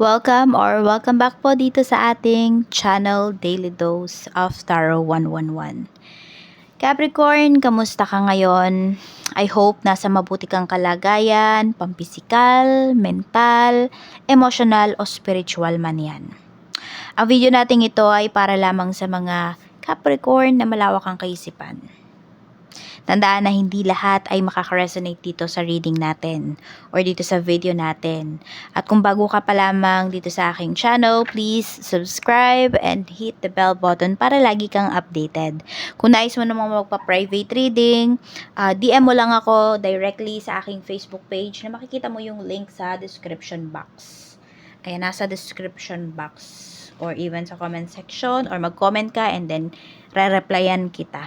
Welcome or welcome back po dito sa ating channel Daily Dose of Tarot 111. Capricorn, kamusta ka ngayon? I hope nasa mabuti kang kalagayan, pampisikal, mental, emotional o spiritual man yan. Ang video natin ito ay para lamang sa mga Capricorn na malawak ang kaisipan. Tandaan na hindi lahat ay makaka-resonate dito sa reading natin or dito sa video natin. At kung bago ka pa lamang dito sa aking channel, please subscribe and hit the bell button para lagi kang updated. Kung nais mo namang magpa-private reading, uh, DM mo lang ako directly sa aking Facebook page na makikita mo yung link sa description box. Ayan, nasa description box or even sa comment section or mag-comment ka and then re-replyan kita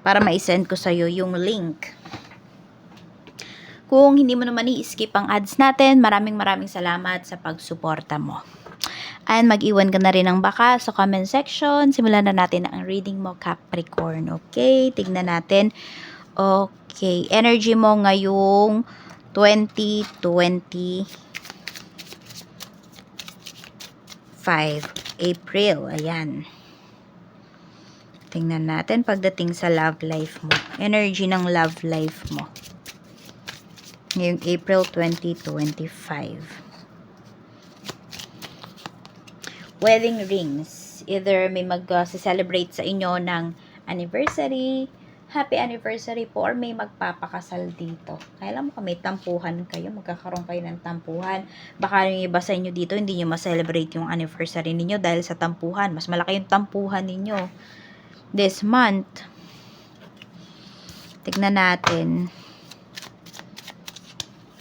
para ma-send ko sa'yo yung link. Kung hindi mo naman i-skip ang ads natin, maraming maraming salamat sa pagsuporta mo. And mag-iwan ka na rin ng baka sa comment section. Simulan na natin ang reading mo, Capricorn. Okay, tignan natin. Okay, energy mo ngayong 2025 April. Ayan. Tingnan natin pagdating sa love life mo. Energy ng love life mo. Ngayong April 2025. Wedding rings. Either may mag-celebrate sa inyo ng anniversary, happy anniversary po, or may magpapakasal dito. Kailan mo may tampuhan kayo, magkakaroon kayo ng tampuhan. Baka yung iba sa inyo dito, hindi nyo ma-celebrate yung anniversary ninyo dahil sa tampuhan. Mas malaki yung tampuhan ninyo this month. Tignan natin.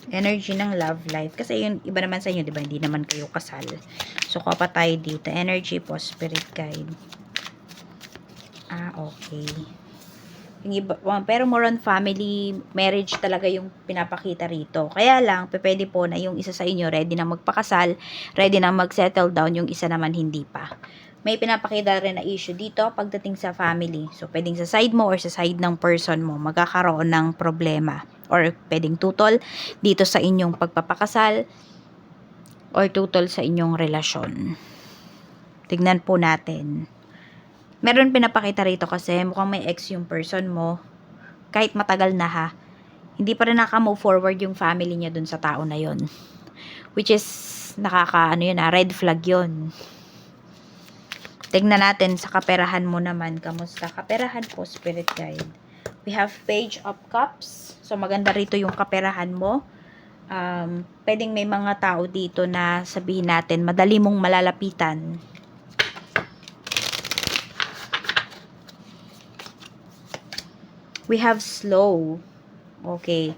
Energy ng love life. Kasi yun, iba naman sa inyo, di ba? Hindi naman kayo kasal. So, kuha tayo dito. Energy po, spirit guide. Ah, okay. Yung iba, pero more on family, marriage talaga yung pinapakita rito. Kaya lang, pwede po na yung isa sa inyo ready na magpakasal, ready na mag-settle down, yung isa naman hindi pa may pinapakita rin na issue dito pagdating sa family. So, pwedeng sa side mo or sa side ng person mo, magkakaroon ng problema. Or pwedeng tutol dito sa inyong pagpapakasal or tutol sa inyong relasyon. Tignan po natin. Meron pinapakita rito kasi mukhang may ex yung person mo. Kahit matagal na ha. Hindi pa rin naka-move forward yung family niya dun sa tao na yon Which is, nakaka, ano yun, ah, red flag yon Tingnan natin sa kaperahan mo naman. Kamusta? Kaperahan po, Spirit Guide. We have Page of Cups. So, maganda rito yung kaperahan mo. Um, pwedeng may mga tao dito na sabihin natin, madali mong malalapitan. We have slow. Okay.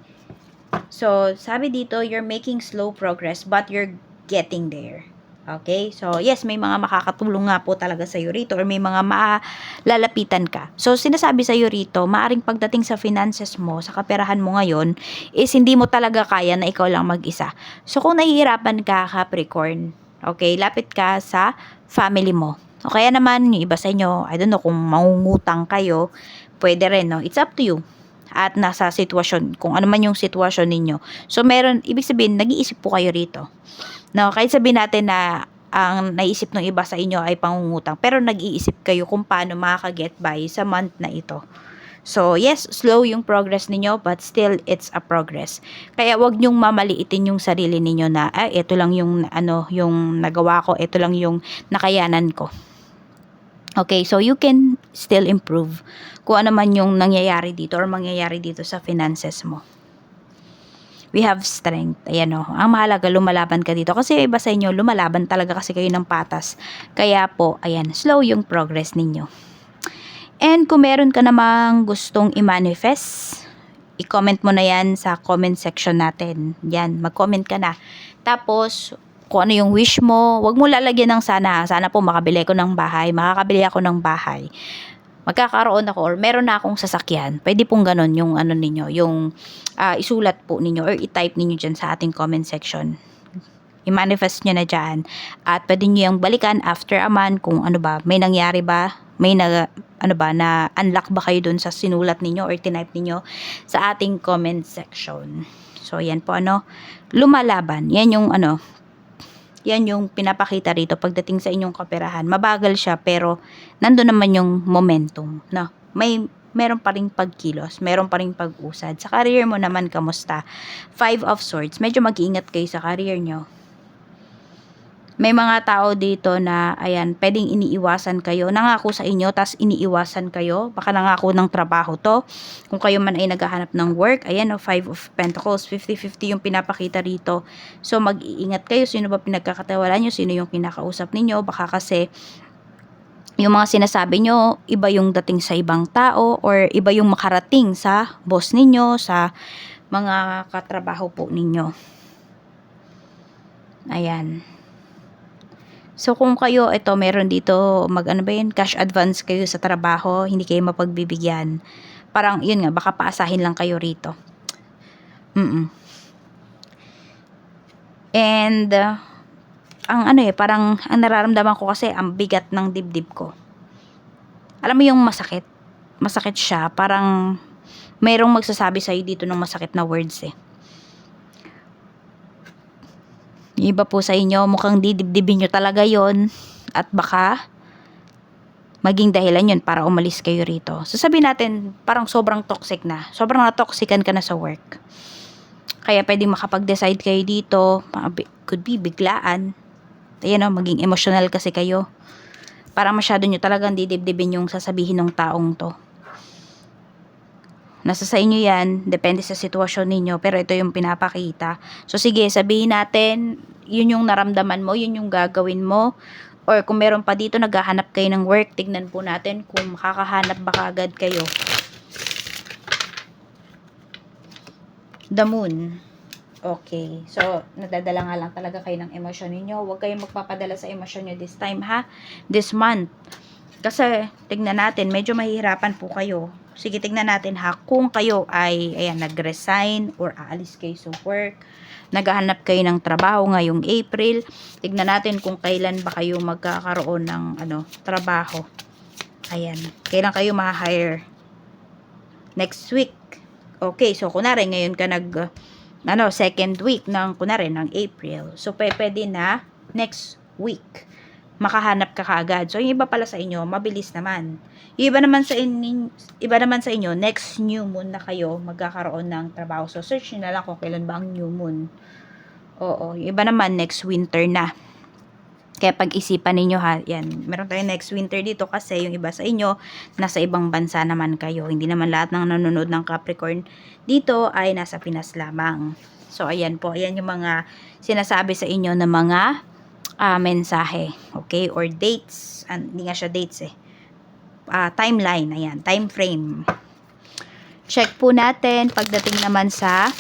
So, sabi dito, you're making slow progress but you're getting there. Okay? So, yes, may mga makakatulong nga po talaga sa iyo rito or may mga malalapitan ka. So, sinasabi sa iyo rito, maaring pagdating sa finances mo, sa kaperahan mo ngayon, is hindi mo talaga kaya na ikaw lang mag-isa. So, kung nahihirapan ka, Capricorn, okay, lapit ka sa family mo. O kaya naman, yung iba sa inyo, I don't know, kung mangungutang kayo, pwede rin, no? It's up to you at nasa sitwasyon, kung ano man yung sitwasyon ninyo. So, meron, ibig sabihin, nag-iisip po kayo rito. No, kahit sabihin natin na ang naisip ng iba sa inyo ay pangungutang, pero nag-iisip kayo kung paano makaka-get by sa month na ito. So, yes, slow yung progress ninyo, but still, it's a progress. Kaya, wag nyong mamaliitin yung sarili ninyo na, ah, ito lang yung, ano, yung nagawa ko, ito lang yung nakayanan ko. Okay, so you can still improve kung ano man yung nangyayari dito or mangyayari dito sa finances mo we have strength. Ayan o. Ang mahalaga, lumalaban ka dito. Kasi iba sa inyo, lumalaban talaga kasi kayo ng patas. Kaya po, ayan, slow yung progress ninyo. And kung meron ka namang gustong i-manifest, i-comment mo na yan sa comment section natin. Yan, mag-comment ka na. Tapos, kung ano yung wish mo, wag mo lalagyan ng sana. Sana po makabili ko ng bahay, makakabili ako ng bahay magkakaroon ako or meron na akong sasakyan, pwede pong ganun yung ano ninyo, yung uh, isulat po ninyo or i-type ninyo dyan sa ating comment section. I-manifest nyo na dyan. At pwede nyo yung balikan after a month kung ano ba, may nangyari ba, may na, ano ba, na unlock ba kayo dun sa sinulat ninyo or tinype ninyo sa ating comment section. So, yan po ano, lumalaban. Yan yung ano, Yan yung pinapakita rito pagdating sa inyong kaperahan. Mabagal siya pero nandun naman yung momentum. No? May meron pa ring pagkilos, meron pa ring pag-usad. Sa career mo naman, kamusta? Five of Swords, medyo mag-iingat kayo sa career nyo. May mga tao dito na, ayan, pwedeng iniiwasan kayo. Nangako sa inyo, tas iniiwasan kayo. Baka nangako ng trabaho to. Kung kayo man ay naghahanap ng work, ayan, o, Five of Pentacles, 50-50 yung pinapakita rito. So, mag-iingat kayo. Sino ba pinagkakatawalan nyo? Sino yung kinakausap ninyo? Baka kasi, yung mga sinasabi nyo, iba yung dating sa ibang tao or iba yung makarating sa boss ninyo, sa mga katrabaho po ninyo. Ayan. So, kung kayo, ito, meron dito, mag, ano ba yun, cash advance kayo sa trabaho, hindi kayo mapagbibigyan. Parang, yun nga, baka paasahin lang kayo rito. Mm And, uh, ang ano eh, parang, ang nararamdaman ko kasi, ang bigat ng dibdib ko. Alam mo yung masakit? Masakit siya, parang, mayroong magsasabi sa'yo dito ng masakit na words eh. Yung iba po sa inyo, mukhang didibdibin nyo talaga yon At baka, maging dahilan yun para umalis kayo rito. So sabihin natin, parang sobrang toxic na. Sobrang na-toxican ka na sa work. Kaya pwedeng makapag-decide kayo dito. Could be biglaan. Ayan o, maging emotional kasi kayo. Parang masyado nyo talagang didibdibin yung sasabihin ng taong to. Nasa sa inyo yan, depende sa sitwasyon ninyo, pero ito yung pinapakita. So sige, sabihin natin, yun yung naramdaman mo, yun yung gagawin mo. Or kung meron pa dito, naghahanap kayo ng work, tignan po natin kung makakahanap ba kaagad kayo. The moon. Okay. So, nadadala nga lang talaga kayo ng emosyon ninyo. Huwag kayong magpapadala sa emosyon nyo this time, ha? This month. Kasi, tignan natin, medyo mahihirapan po kayo sige tingnan natin ha? Kung kayo ay ayan nag-resign or aalis kayo sa work naghahanap kayo ng trabaho ngayong April tignan natin kung kailan ba kayo magkakaroon ng ano trabaho. Ayan. Kailan kayo ma-hire? Next week. Okay so kunari ngayon ka nag ano second week ng kunari ng April. So pwede na next week makahanap ka kaagad. So, yung iba pala sa inyo, mabilis naman. Yung iba naman sa inyo, iba naman sa inyo, next new moon na kayo magkakaroon ng trabaho. So, search nyo na lang kung kailan ba ang new moon. Oo, yung iba naman next winter na. Kaya pag-isipan ninyo ha, yan, meron tayong next winter dito kasi yung iba sa inyo, nasa ibang bansa naman kayo. Hindi naman lahat ng nanonood ng Capricorn dito ay nasa Pinas lamang. So, ayan po, ayan yung mga sinasabi sa inyo na mga uh, mensahe. Okay? Or dates. Uh, hindi nga siya dates eh. Uh, timeline. Ayan. Time frame. Check po natin pagdating naman sa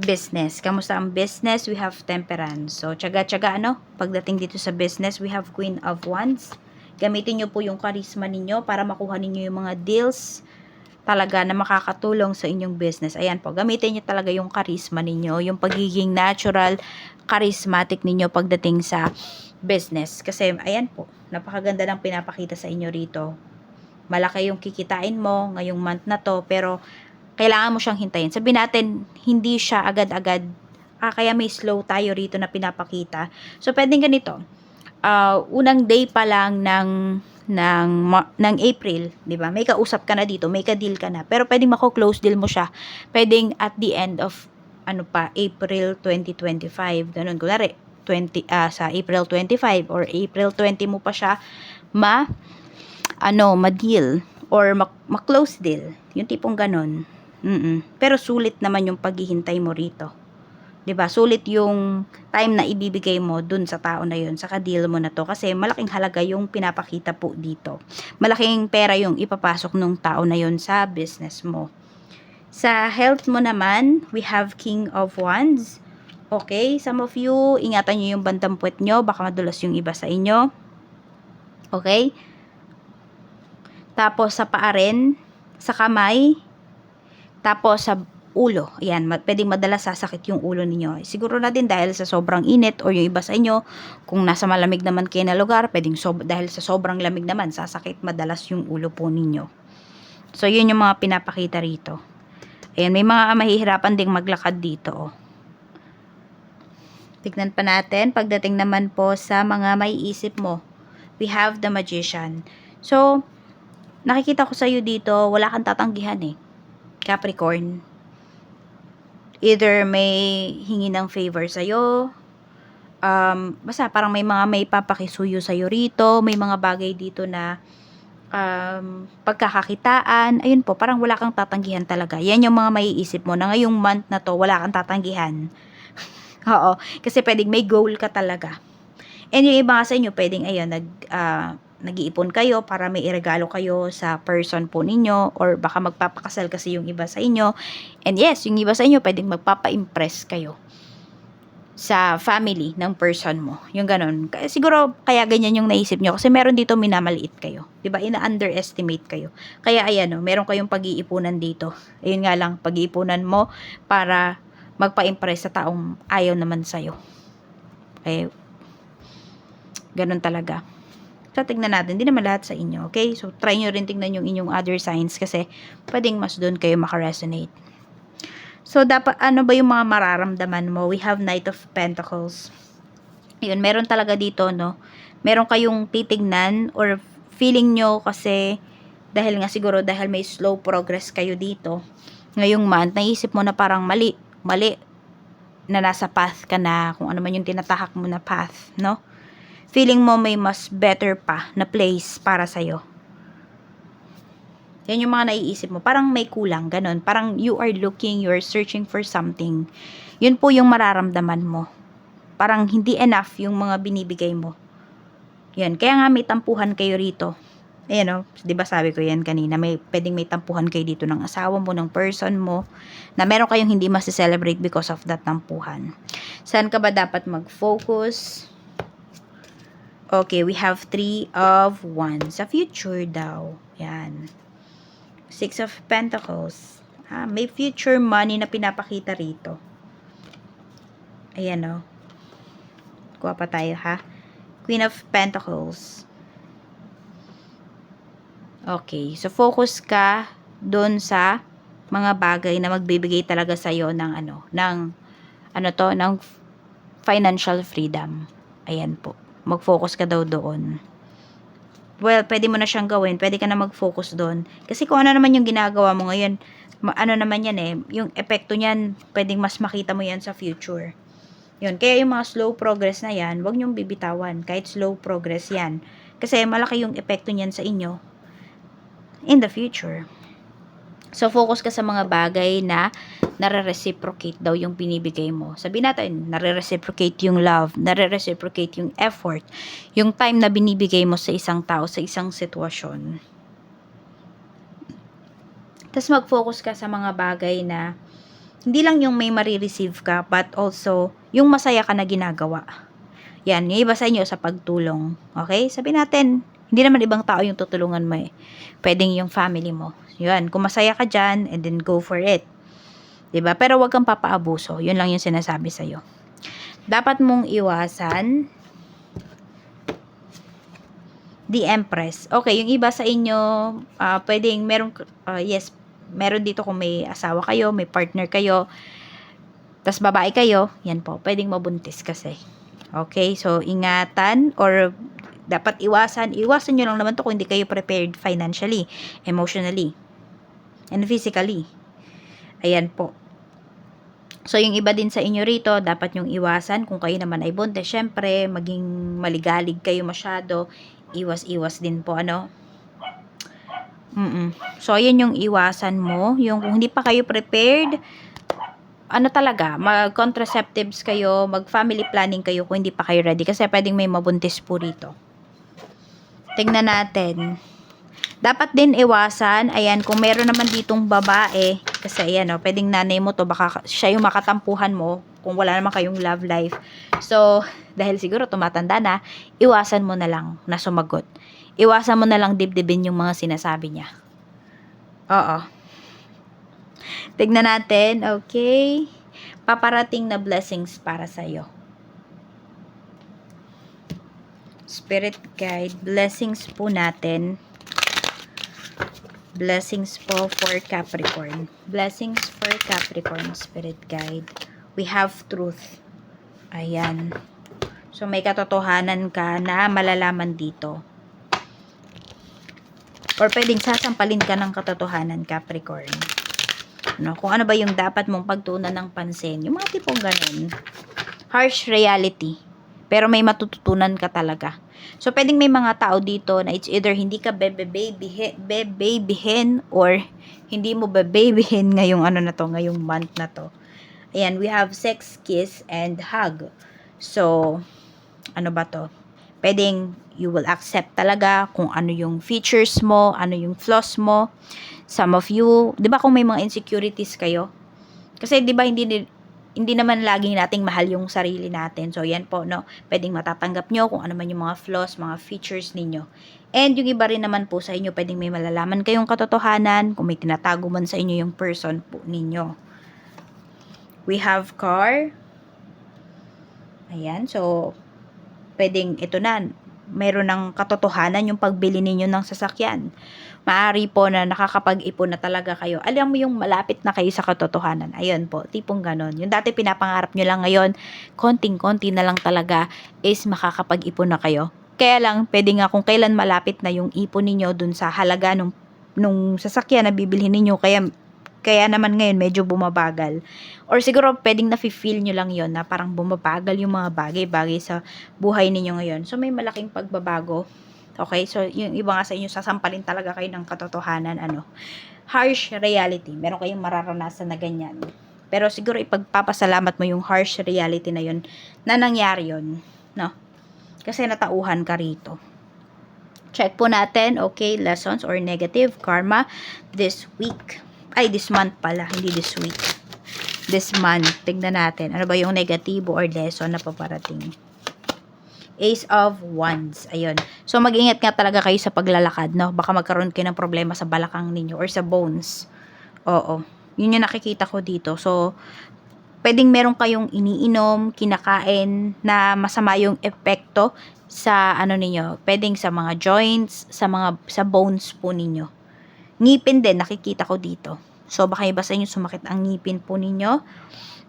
business. Kamusta ang business? We have temperance. So, tsaga-tsaga ano? Pagdating dito sa business, we have queen of wands. Gamitin nyo po yung charisma ninyo para makuha ninyo yung mga deals talaga na makakatulong sa inyong business. Ayan po, gamitin nyo talaga yung charisma ninyo, yung pagiging natural, charismatic ninyo pagdating sa business. Kasi, ayan po, napakaganda ng pinapakita sa inyo rito. Malaki yung kikitain mo ngayong month na to, pero kailangan mo siyang hintayin. Sabi natin, hindi siya agad-agad, ah, kaya may slow tayo rito na pinapakita. So, pwedeng ganito, uh, unang day pa lang ng ng ng April, 'di ba? May kausap ka na dito, may ka-deal ka na. Pero pwedeng mako-close deal mo siya. Pwedeng at the end of ano pa, April 2025. Ganun kunwari 20 uh, sa April 25 or April 20 mo pa siya ma ano, ma-deal or ma-close deal. Yung tipong ganun. Mm-mm. Pero sulit naman yung paghihintay mo rito. 'Di ba? Sulit yung time na ibibigay mo dun sa tao na yun, sa deal mo na to kasi malaking halaga yung pinapakita po dito. Malaking pera yung ipapasok ng tao na yun sa business mo. Sa health mo naman, we have King of Wands. Okay, some of you, ingatan nyo yung bandang puwet nyo, baka madulas yung iba sa inyo. Okay? Tapos sa paa rin, sa kamay, tapos sa ulo. Ayan, pwedeng madalas sasakit yung ulo ninyo. Siguro na din dahil sa sobrang init or yung iba sa inyo, kung nasa malamig naman kayo na lugar, pwedeng sob dahil sa sobrang lamig naman, sasakit madalas yung ulo po ninyo. So, yun yung mga pinapakita rito. Ayan, may mga mahihirapan ding maglakad dito. Oh. Tignan pa natin. Pagdating naman po sa mga maiisip mo, we have the magician. So, nakikita ko sa'yo dito, wala kang tatanggihan eh. Capricorn. Either may hingi ng favor sa'yo, um, basta parang may mga may papakisuyo sa'yo rito, may mga bagay dito na um, pagkakakitaan, ayun po, parang wala kang tatanggihan talaga. Yan yung mga maiisip mo na ngayong month na to, wala kang tatanggihan. Oo, kasi pwedeng may goal ka talaga. And yung iba sa inyo, pwedeng ayun, nag, ah, nag-iipon kayo para may iregalo kayo sa person po ninyo or baka magpapakasal kasi yung iba sa inyo. And yes, yung iba sa inyo, pwedeng magpapa-impress kayo sa family ng person mo. Yung ganun. Kaya, siguro kaya ganyan yung naisip nyo kasi meron dito minamaliit kayo. 'Di ba Ina-underestimate kayo. Kaya ayan o, meron kayong pag-iipunan dito. Ayun nga lang, pag-iipunan mo para magpa-impress sa taong ayaw naman sa'yo. Okay? Ganun talaga. So, tignan natin. Hindi naman lahat sa inyo. Okay? So, try nyo rin tignan yung inyong other signs kasi pwedeng mas doon kayo makaresonate. So, dapat, ano ba yung mga mararamdaman mo? We have Knight of Pentacles. Yun, meron talaga dito, no? Meron kayong titignan or feeling nyo kasi dahil nga siguro dahil may slow progress kayo dito ngayong month, naisip mo na parang mali, mali na nasa path ka na, kung ano man yung tinatahak mo na path, no? Feeling mo may mas better pa na place para sa'yo. Yan yung mga naiisip mo. Parang may kulang, ganun. Parang you are looking, you are searching for something. Yun po yung mararamdaman mo. Parang hindi enough yung mga binibigay mo. Yan. Kaya nga may tampuhan kayo rito. Ayan o, di ba sabi ko yan kanina, may, pwedeng may tampuhan kayo dito ng asawa mo, ng person mo, na meron kayong hindi mas-celebrate because of that tampuhan. Saan ka ba dapat mag-focus? Okay, we have three of wands. Sa future daw. Yan. Six of Pentacles. Ah, may future money na pinapakita rito. Ayan o. Kuha pa tayo ha. Queen of Pentacles. Okay. So, focus ka doon sa mga bagay na magbibigay talaga sa'yo ng ano, ng, ano to, ng financial freedom. Ayan po. Mag-focus ka daw doon. Well, pwede mo na siyang gawin. Pwede ka na mag-focus doon. Kasi kung ano naman yung ginagawa mo ngayon, ano naman yan eh, yung epekto niyan, pwedeng mas makita mo yan sa future. Yun. Kaya yung mga slow progress na yan, wag niyong bibitawan. Kahit slow progress yan. Kasi malaki yung epekto niyan sa inyo in the future. So, focus ka sa mga bagay na nare-reciprocate daw yung binibigay mo. Sabi natin, nare-reciprocate yung love, nare-reciprocate yung effort, yung time na binibigay mo sa isang tao, sa isang sitwasyon. Tapos mag-focus ka sa mga bagay na hindi lang yung may marireceive ka, but also yung masaya ka na ginagawa. Yan, yung iba sa inyo sa pagtulong. Okay? Sabi natin, hindi naman ibang tao yung tutulungan mo eh. Pwedeng yung family mo. Yan, kung masaya ka dyan, and then go for it. ba? Pero wag kang papaabuso. Yun lang yung sinasabi sa'yo. Dapat mong iwasan the Empress. Okay, yung iba sa inyo, ah, pwedeng meron, ah, yes, meron dito kung may asawa kayo, may partner kayo, tas babae kayo, yan po, pwedeng mabuntis kasi. Okay, so ingatan or dapat iwasan, iwasan nyo lang naman to kung hindi kayo prepared financially, emotionally, and physically. Ayan po. So, yung iba din sa inyo rito, dapat yung iwasan kung kayo naman ay buntis. Syempre, maging maligalig kayo masyado. Iwas-iwas din po, ano. Mm So, ayan yung iwasan mo. Yung kung hindi pa kayo prepared, ano talaga, mag-contraceptives kayo, mag-family planning kayo kung hindi pa kayo ready. Kasi pwedeng may mabuntis po rito. Tingnan natin. Dapat din iwasan, ayan, kung meron naman ditong babae, kasi ayan, oh, pwedeng nanay mo to, baka siya yung makatampuhan mo, kung wala naman kayong love life. So, dahil siguro tumatanda na, iwasan mo na lang na sumagot. Iwasan mo na lang dibdibin yung mga sinasabi niya. Oo. Tignan natin, okay. Paparating na blessings para sa'yo. Spirit guide, blessings po natin. Blessings po for Capricorn. Blessings for Capricorn, Spirit Guide. We have truth. Ayan. So, may katotohanan ka na malalaman dito. Or pwedeng sasampalin ka ng katotohanan, Capricorn. No, kung ano ba yung dapat mong pagtunan ng pansin. Yung mga tipong ganun. Harsh reality. Pero may matututunan ka talaga. So, pwedeng may mga tao dito na it's either hindi ka bebe-babyhin bebe or hindi mo bebe-babyhin ngayong ano na to, ngayong month na to. Ayan, we have sex, kiss, and hug. So, ano ba to? Pwedeng you will accept talaga kung ano yung features mo, ano yung flaws mo. Some of you, 'di ba kung may mga insecurities kayo? Kasi 'di ba hindi hindi naman laging nating mahal yung sarili natin. So, yan po, no? Pwedeng matatanggap nyo kung ano man yung mga flaws, mga features ninyo. And yung iba rin naman po sa inyo, pwedeng may malalaman kayong katotohanan, kung may tinatago man sa inyo yung person po ninyo. We have car. Ayan, so, pwedeng ito na, mayroon ng katotohanan yung pagbili ninyo ng sasakyan. Maari po na nakakapag-ipon na talaga kayo. Alam mo yung malapit na kayo sa katotohanan. Ayun po, tipong ganon. Yung dati pinapangarap nyo lang ngayon, konting-konti na lang talaga is makakapag-ipon na kayo. Kaya lang, pwede nga kung kailan malapit na yung ipon ninyo dun sa halaga nung, nung sasakyan na bibilhin ninyo, kaya kaya naman ngayon medyo bumabagal. Or siguro pwedeng na-feel nyo lang yon na parang bumabagal yung mga bagay-bagay sa buhay ninyo ngayon. So may malaking pagbabago. Okay? So yung iba nga sa inyo, sasampalin talaga kayo ng katotohanan. Ano? Harsh reality. Meron kayong mararanasan na ganyan. Pero siguro ipagpapasalamat mo yung harsh reality na yun na nangyari yun. No? Kasi natauhan ka rito. Check po natin, okay, lessons or negative karma this week. Ay, this month pala, hindi this week. This month. Tignan natin. Ano ba yung negatibo or lesson na paparating? Ace of Wands. Ayun. So, mag-ingat nga talaga kayo sa paglalakad, no? Baka magkaroon kayo ng problema sa balakang ninyo or sa bones. Oo. Yun yung nakikita ko dito. So, pwedeng meron kayong iniinom, kinakain na masama yung epekto sa ano ninyo. Pwedeng sa mga joints, sa mga sa bones po ninyo. Ngipin din, nakikita ko dito. So, baka iba sa inyo sumakit ang ngipin po ninyo.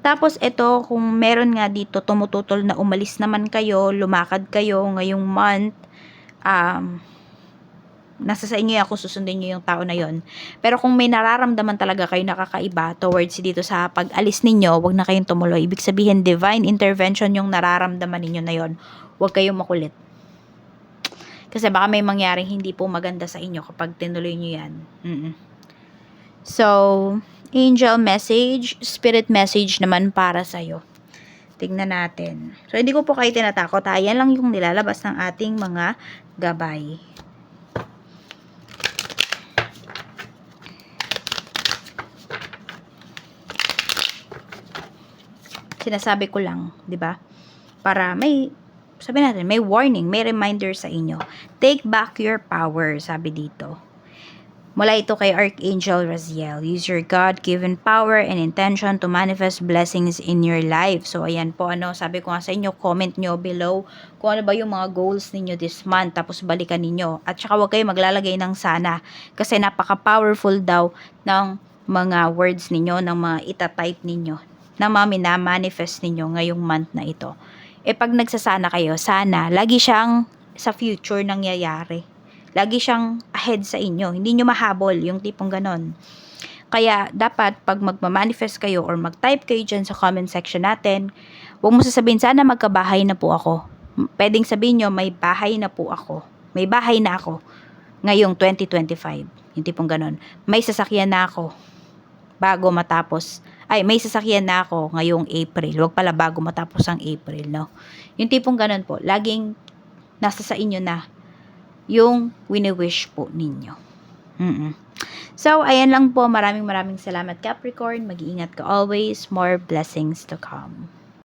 Tapos, ito, kung meron nga dito, tumututol na umalis naman kayo, lumakad kayo ngayong month, um, nasa sa inyo kung susundin nyo yung tao na yon. Pero kung may nararamdaman talaga kayo nakakaiba towards dito sa pag-alis ninyo, wag na kayong tumuloy. Ibig sabihin, divine intervention yung nararamdaman ninyo na yon. Huwag kayong makulit. Kasi baka may mangyaring hindi po maganda sa inyo kapag tinuloy nyo yan. Mm-mm. So, angel message, spirit message naman para sa'yo. Tingnan natin. So, hindi ko po kayo tinatakot. Ha? Yan lang yung nilalabas ng ating mga gabay. Sinasabi ko lang, 'di ba? Para may sabi natin, may warning, may reminder sa inyo. Take back your power, sabi dito. Mula ito kay Archangel Raziel. Use your God-given power and intention to manifest blessings in your life. So, ayan po, ano, sabi ko nga sa inyo, comment nyo below kung ano ba yung mga goals ninyo this month, tapos balikan ninyo. At saka huwag kayo maglalagay ng sana, kasi napaka-powerful daw ng mga words ninyo, ng mga itatype ninyo, na mga minamanifest ninyo ngayong month na ito. E pag nagsasana kayo, sana, lagi siyang sa future nangyayari. Lagi siyang ahead sa inyo. Hindi nyo mahabol yung tipong ganon. Kaya, dapat pag magmamanifest kayo or mag-type kayo dyan sa comment section natin, huwag mo sasabihin, sana magkabahay na po ako. Pwedeng sabihin nyo, may bahay na po ako. May bahay na ako ngayong 2025. Yung tipong ganon. May sasakyan na ako bago matapos. Ay, may sasakyan na ako ngayong April. Huwag pala bago matapos ang April, no? Yung tipong ganon po, laging nasa sa inyo na yung wini-wish po ninyo. Mm-mm. So, ayan lang po. Maraming maraming salamat Capricorn. Mag-iingat ka always. More blessings to come.